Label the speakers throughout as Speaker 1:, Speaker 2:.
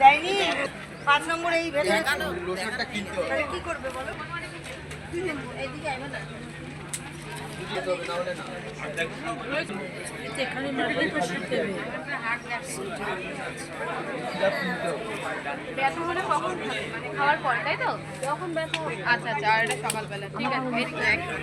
Speaker 1: দেয়নি? পাঁচ নম্বর এই ভেতরে কি করবে বলো এইদিকে আইবে না
Speaker 2: এখানে মারলে তো শুনতে হবে।
Speaker 3: ব্যথা হলে কখন মানে খাওয়ার পর তাই তো যখন ব্যথা আচ্ছা আচ্ছা আর সকালবেলা। ঠিক আছে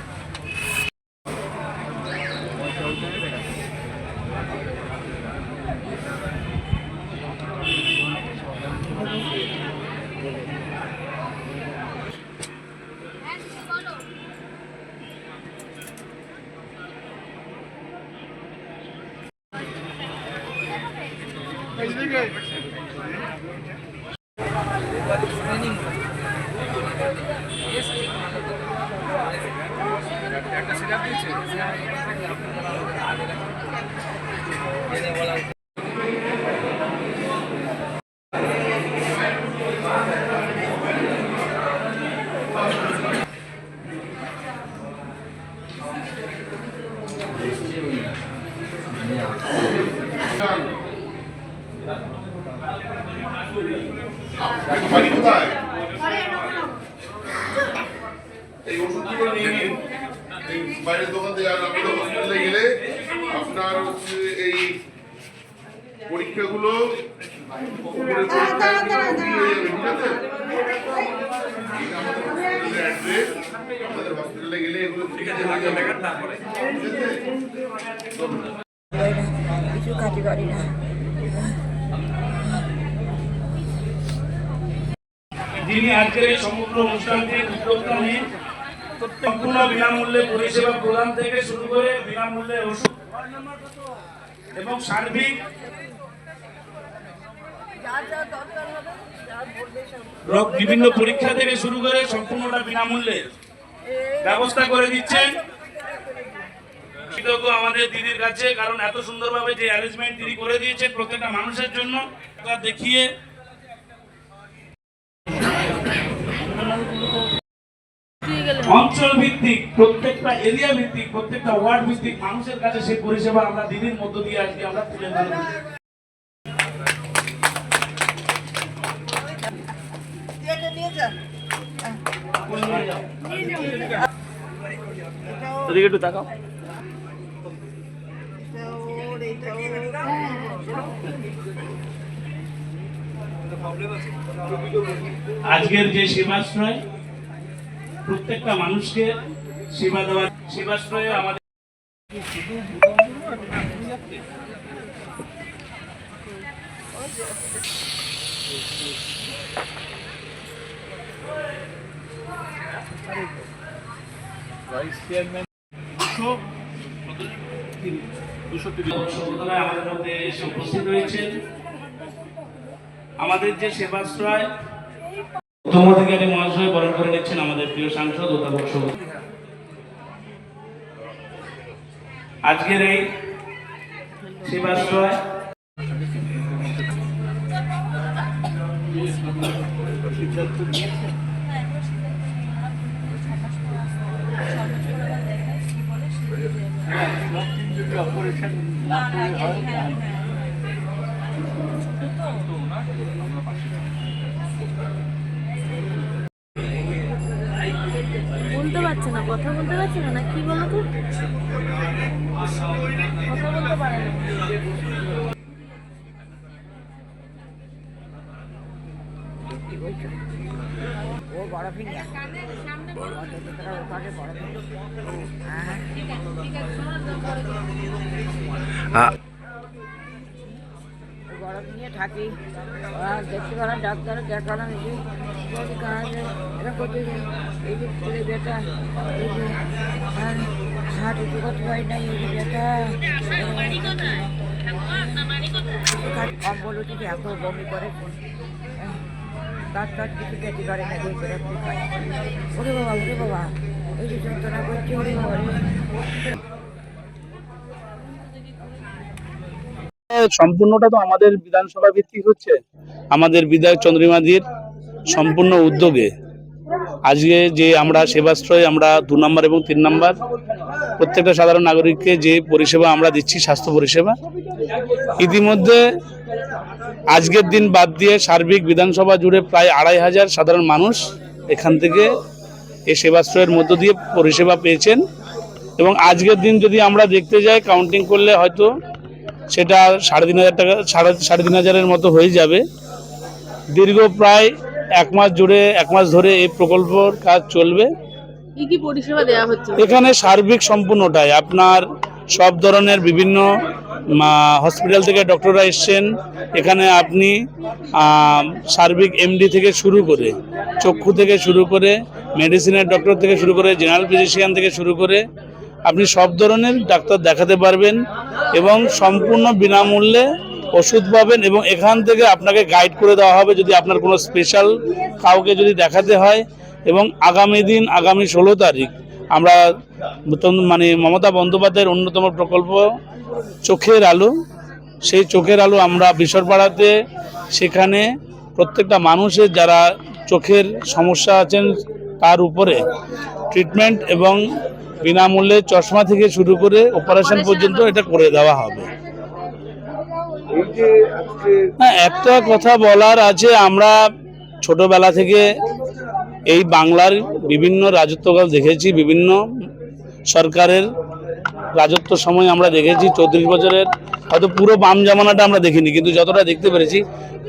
Speaker 4: Поздравляю. এই পরীক্ষাগুলো আমাদের হসপিটালে গেলে এগুলো ঠিক আছে
Speaker 1: কিছু খাতে পারি না।
Speaker 5: যিনি আজকের এই সমগ্র অনুষ্ঠানটি উদ্যোক্তা নিয়ে সম্পূর্ণ বিনামূল্যে পরিষেবা প্রদান থেকে শুরু করে বিনামূল্যে ওষুধ এবং সার্বিক বিভিন্ন পরীক্ষা থেকে শুরু করে সম্পূর্ণটা বিনামূল্যে ব্যবস্থা করে দিচ্ছেন। কৃতজ্ঞ আমাদের দিদির কাছে, কারণ এত সুন্দরভাবে যে অ্যারেঞ্জমেন্ট তিনি করে দিয়েছেন প্রত্যেকটা মানুষের জন্য। দেখিয়ে অঞ্চল ভিত্তিক প্রত্যেকটা এরিয়া ভিত্তিক প্রত্যেকটা ওয়ার্ড ভিত্তিক মানুষের কাছে সেই পরিষেবা আমরা দিদির মধ্য দিয়ে আজকে আমরা তুলে ধরব।
Speaker 1: এটা নিয়ে
Speaker 5: ওদিকে একটু তাকাও। আজকের যে সেবাশ্রয় প্রত্যেকটা মানুষকে সেবা দেওয়া সেবাশ্রয় আমাদের আমাদের মধ্যে এসে উপস্থিত আমাদের যে সেবাশ্রয় প্রথম অধিকারী মহাশয় বরণ করে নিচ্ছেন আমাদের প্রিয় সাংসদ অধ্যাপক সবুজ আজকের এই সেবাশ্রয়
Speaker 6: বলতে পারছে না, কথা বলতে পারছে না না কি বলো তো কথা বলতে পারে না।
Speaker 1: ও বড় বড় গরম নিয়ে থাকি। দেখতে পারেন ডাক্তার দেখালাম কম্বল এত বমি করে কিছু খেতে পারে না ওরে বাবা ওরে বাবা, এই যে যন্ত্রণা ওরে
Speaker 5: সম্পূর্ণটা তো আমাদের বিধানসভা ভিত্তিক হচ্ছে। আমাদের বিধায়ক চন্দ্রিমাদির সম্পূর্ণ উদ্যোগে। আজকে যে আমরা সেবাশ্রয়, আমরা দু নম্বর এবং তিন নম্বর, প্রত্যেকটা সাধারণ নাগরিককে যে পরিষেবা আমরা দিচ্ছি, স্বাস্থ্য পরিষেবা, ইতিমধ্যে আজকের দিন বাদ দিয়ে সার্বিক বিধানসভা জুড়ে প্রায় আড়াই হাজার সাধারণ মানুষ এখান থেকে এই সেবাশ্রয়ের মধ্য দিয়ে পরিষেবা পেয়েছেন। এবং আজকের দিন যদি আমরা দেখতে যাই কাউন্টিং করলে হয়তো সেটা সাড়ে তিন হাজার টাকা, সাড়ে সাড়ে তিন হাজারের মতো হয়ে যাবে। দীর্ঘ প্রায় এক মাস জুড়ে এক মাস ধরে এই প্রকল্পর কাজ চলবে।
Speaker 6: কি কি পরিষেবা দেওয়া হচ্ছে?
Speaker 5: এখানে সার্বিক সম্পূর্ণটাই। আপনার সব ধরনের বিভিন্ন হসপিটাল থেকে ডক্টররা এসছেন। এখানে আপনি সার্বিক এমডি থেকে শুরু করে চক্ষু থেকে শুরু করে মেডিসিনের ডক্টর থেকে শুরু করে জেনারেল ফিজিশিয়ান থেকে শুরু করে আপনি সব ধরনের ডাক্তার দেখাতে পারবেন এবং সম্পূর্ণ বিনামূল্যে ওষুধ পাবেন এবং এখান থেকে আপনাকে গাইড করে দেওয়া হবে যদি আপনার কোনো স্পেশাল কাউকে যদি দেখাতে হয় এবং আগামী দিন আগামী ষোলো তারিখ আমরা মানে মমতা বন্দ্যোপাধ্যায়ের অন্যতম প্রকল্প চোখের আলো সেই চোখের আলো আমরা বিশ্বরপাড়াতে সেখানে প্রত্যেকটা মানুষের যারা চোখের সমস্যা আছেন তার উপরে ট্রিটমেন্ট এবং বিনামূল্যে চশমা থেকে শুরু করে অপারেশন পর্যন্ত এটা করে দেওয়া হবে। হ্যাঁ একটা কথা বলার আছে, আমরা ছোটবেলা থেকে এই বাংলার বিভিন্ন রাজত্বকাল দেখেছি, বিভিন্ন সরকারের রাজত্ব সময় আমরা দেখেছি, চৌত্রিশ বছরের, হয়তো পুরো বাম জামানাটা আমরা দেখিনি, কিন্তু যতটা দেখতে পেরেছি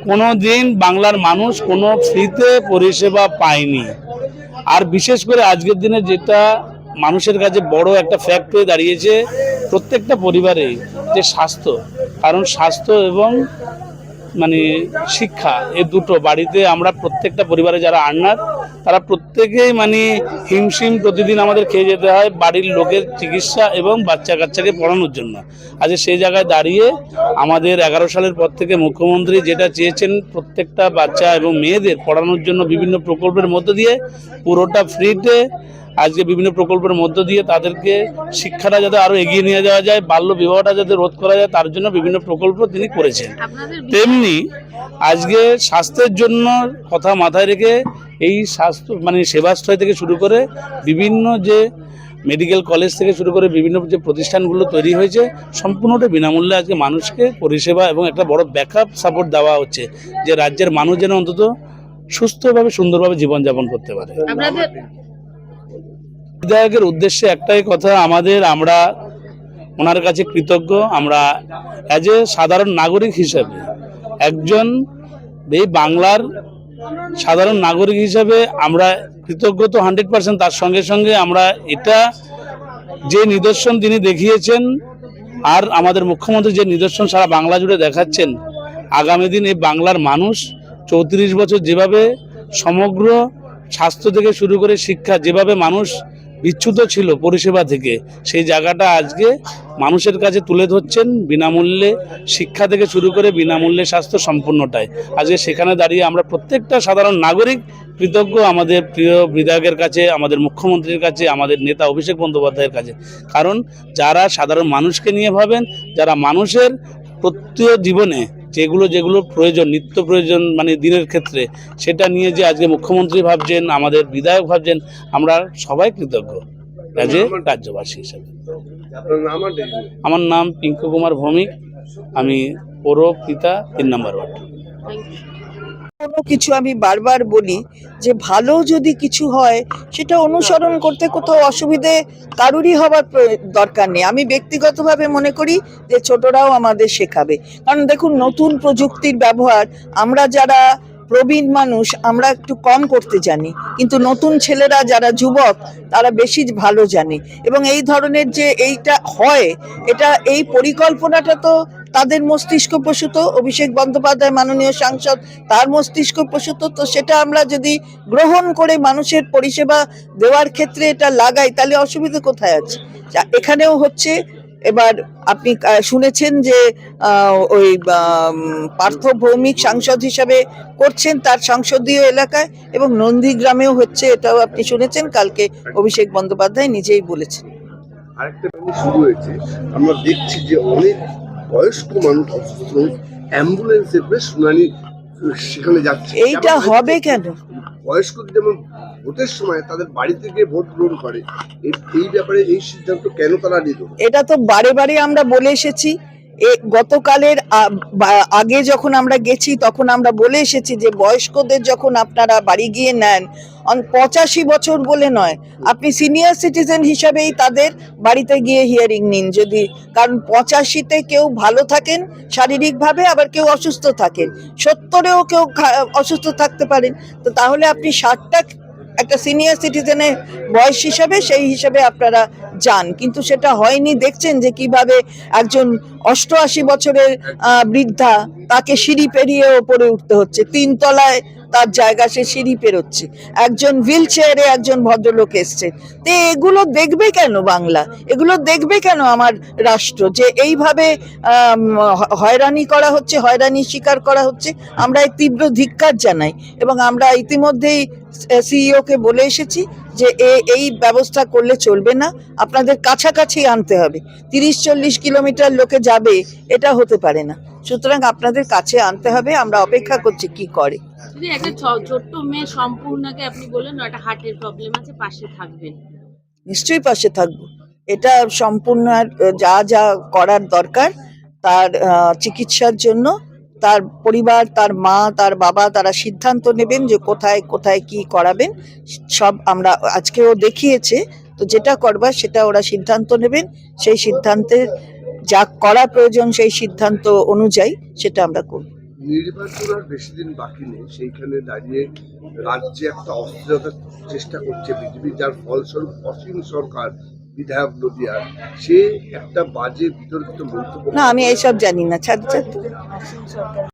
Speaker 5: কোনো দিন বাংলার মানুষ কোনো ফ্রিতে পরিষেবা পায়নি। আর বিশেষ করে আজকের দিনে যেটা মানুষের কাছে বড় একটা ফ্যাক্ট হয়ে দাঁড়িয়েছে, প্রত্যেকটা পরিবারে যে স্বাস্থ্য কারণ স্বাস্থ্য এবং মানে শিক্ষা এ দুটো বাড়িতে আমরা প্রত্যেকটা পরিবারে যারা আন্নার, তারা প্রত্যেকেই মানে হিমশিম প্রতিদিন আমাদের খেয়ে যেতে হয় বাড়ির লোকের চিকিৎসা এবং বাচ্চা কাচ্চাকে পড়ানোর জন্য। আজ সেই জায়গায় দাঁড়িয়ে আমাদের এগারো সালের পর থেকে মুখ্যমন্ত্রী যেটা চেয়েছেন প্রত্যেকটা বাচ্চা এবং মেয়েদের পড়ানোর জন্য বিভিন্ন প্রকল্পের মধ্য দিয়ে, পুরোটা ফ্রিতে আজকে বিভিন্ন প্রকল্পের মধ্য দিয়ে তাদেরকে শিক্ষাটা যাতে আরও এগিয়ে নিয়ে যাওয়া যায় বাল্য বিবাহটা যাতে রোধ করা যায় তার জন্য বিভিন্ন প্রকল্প তিনি করেছেন। তেমনি আজকে স্বাস্থ্যের জন্য কথা মাথায় রেখে এই স্বাস্থ্য মানে সেবাশ্রয় থেকে শুরু করে বিভিন্ন যে মেডিকেল কলেজ থেকে শুরু করে বিভিন্ন যে প্রতিষ্ঠানগুলো তৈরি হয়েছে সম্পূর্ণটা বিনামূল্যে আজকে মানুষকে পরিষেবা এবং একটা বড় ব্যাকআপ সাপোর্ট দেওয়া হচ্ছে যে রাজ্যের মানুষ যেন অন্তত সুস্থভাবে সুন্দরভাবে জীবনযাপন করতে পারে। বিধায়কের উদ্দেশ্যে একটাই কথা, আমাদের আমরা ওনার কাছে কৃতজ্ঞ। আমরা অ্যাজ এ সাধারণ নাগরিক হিসেবে একজন এই বাংলার সাধারণ নাগরিক হিসেবে আমরা কৃতজ্ঞ তো হান্ড্রেড পার্সেন্ট তার সঙ্গে সঙ্গে আমরা এটা যে নিদর্শন তিনি দেখিয়েছেন আর আমাদের মুখ্যমন্ত্রী যে নিদর্শন সারা বাংলা জুড়ে দেখাচ্ছেন, আগামী দিন এই বাংলার মানুষ চৌত্রিশ বছর যেভাবে সমগ্র স্বাস্থ্য থেকে শুরু করে শিক্ষা, যেভাবে মানুষ বিচ্যুত ছিল পরিষেবা থেকে। সেই জায়গাটা আজকে মানুষের কাছে তুলে ধরছেন বিনামূল্যে শিক্ষা থেকে শুরু করে বিনামূল্যে স্বাস্থ্য সম্পূর্ণটাই। আজকে সেখানে দাঁড়িয়ে আমরা প্রত্যেকটা সাধারণ নাগরিক কৃতজ্ঞ আমাদের প্রিয় বিধায়কের কাছে, আমাদের মুখ্যমন্ত্রীর কাছে, আমাদের নেতা অভিষেক বন্দ্যোপাধ্যায়ের কাছে। কারণ যারা সাধারণ মানুষকে নিয়ে ভাবেন, যারা মানুষের প্রত্যেক জীবনে যেগুলো যেগুলো প্রয়োজন নিত্য প্রয়োজন মানে দিনের ক্ষেত্রে সেটা নিয়ে যে আজকে মুখ্যমন্ত্রী ভাবছেন আমাদের বিধায়ক ভাবছেন আমরা সবাই কৃতজ্ঞ রাজ্যে রাজ্যবাসী হিসাবে। আমার নাম পিঙ্কু কুমার ভৌমিক আমি পৌর পিতা তিন নম্বর ওয়ার্ড।
Speaker 7: কোনো কিছু আমি বারবার বলি যে ভালো যদি কিছু হয়, সেটা অনুসরণ করতে কোথাও অসুবিধে কারুরই প্রয়- দরকার নেই। আমি ব্যক্তিগতভাবে মনে করি যে ছোটরাও আমাদের শেখাবে। কারণ দেখুন, নতুন প্রযুক্তির ব্যবহার, আমরা যারা প্রবীণ মানুষ, আমরা একটু কম করতে জানি। কিন্তু নতুন ছেলেরা যারা যুবক, তারা বেশি ভালো জানে। এবং এই ধরনের যে এইটা হয়, এটা এই পরিকল্পনাটা তো তাদের মস্তিষ্ক প্রসূত, অভিষেক বন্দ্যোপাধ্যায় মাননীয় সাংসদ, তার মস্তিষ্ক প্রসূত। তো সেটা আমরা যদি গ্রহণ করে মানুষের পরিষেবা দেওয়ার ক্ষেত্রে এটা লাগাই, তাহলে অসুবিধা কোথায় আছে? এখানেও হচ্ছে, এবার আপনি শুনেছেন যে ওই পার্থ ভৌমিক সাংসদ হিসাবে করছেন তার সংসদীয় এলাকায় এবং নন্দীগ্রামেও হচ্ছে, এটাও আপনি শুনেছেন, কালকে অভিষেক বন্দ্যোপাধ্যায় নিজেই বলেছেন।
Speaker 8: আরেকটা শুরু হয়েছে, আমরা দেখছি যে অনেক বয়স্ক মানুষ অসুস্থ অ্যাম্বুলেন্সে করে শুনানি সেখানে যাচ্ছে।
Speaker 7: এইটা হবে কেন?
Speaker 8: বয়স্ক যেমন ভোটের সময় তাদের বাড়িতে গিয়ে ভোট গ্রহণ করে এই- ব্যাপারে এই সিদ্ধান্ত কেন তারা নিল?
Speaker 7: এটা তো বারে বারে আমরা বলে এসেছি। গতকালের আগে যখন আমরা গেছি তখন আমরা বলে এসেছি যে বয়স্কদের যখন আপনারা বাড়ি গিয়ে নেন পঁচাশি বছর বলে নয়, আপনি সিনিয়র সিটিজেন হিসাবেই তাদের বাড়িতে গিয়ে হিয়ারিং নিন যদি, কারণ পঁচাশিতে কেউ ভালো থাকেন, শারীরিকভাবে আবার কেউ অসুস্থ থাকেন, সত্তরেও কেউ অসুস্থ থাকতে পারেন, তো তাহলে আপনি ষাটটা একটা সিনিয়র সিটিজেনের বয়স হিসাবে সেই হিসাবে আপনারা যান। কিন্তু সেটা হয়নি, দেখছেন যে কীভাবে একজন অষ্টআশি বছরের বৃদ্ধা তাকে সিঁড়ি পেরিয়ে ওপরে উঠতে হচ্ছে। তিন তলায় তার জায়গা সে সিঁড়ি পেরোচ্ছে। একজন হুইল চেয়ারে একজন ভদ্রলোক এসছে। তো এগুলো দেখবে কেন বাংলা? এগুলো দেখবে কেন আমার রাষ্ট্র? যে এইভাবে হয়রানি করা হচ্ছে, হয়রানি স্বীকার করা হচ্ছে, আমরা এই তীব্র ধিক্কার জানাই। এবং আমরা ইতিমধ্যেই সিইও কে বলে এসেছি যে এই ব্যবস্থা করলে চলবে না, আপনাদের কাছাকাছি আনতে হবে। তিরিশ চল্লিশ কিলোমিটার লোকে যাবে, এটা হতে পারে না। সুতরাং আপনাদের কাছে আনতে হবে আমরা অপেক্ষা করছি কি করে।
Speaker 6: যদি একটা ছোট্ট মেয়ে সম্পূর্ণকে আপনি বললেন একটা হার্টের প্রবলেম আছে পাশে থাকবেন।
Speaker 7: নিশ্চয়ই পাশে থাকব। এটা সম্পূর্ণ যা যা করার দরকার তার চিকিৎসার জন্য তার পরিবার তার মা তার বাবা তারা সিদ্ধান্ত নেবেন যে কোথায় কোথায় কি করাবেন সব আমরা আজকেও দেখিয়েছে। তো যেটা করবার সেটা ওরা সিদ্ধান্ত নেবেন। সেই সিদ্ধান্তের যা করা প্রয়োজন সেই সিদ্ধান্ত অনুযায়ী সেটা আমরা করব।
Speaker 8: নির্বাচন আর বেশি দিন বাকি নেই সেইখানে দাঁড়িয়ে রাজ্যে একটা অস্থিরতার চেষ্টা করছে বিজেপি যার ফলস্বরূপ অসীম সরকার বিধায়ক নদিয়ার সে একটা বাজে বিতর্কিত মন্তব্য
Speaker 7: না আমি এইসব জানি না ছাত্র ছাড়।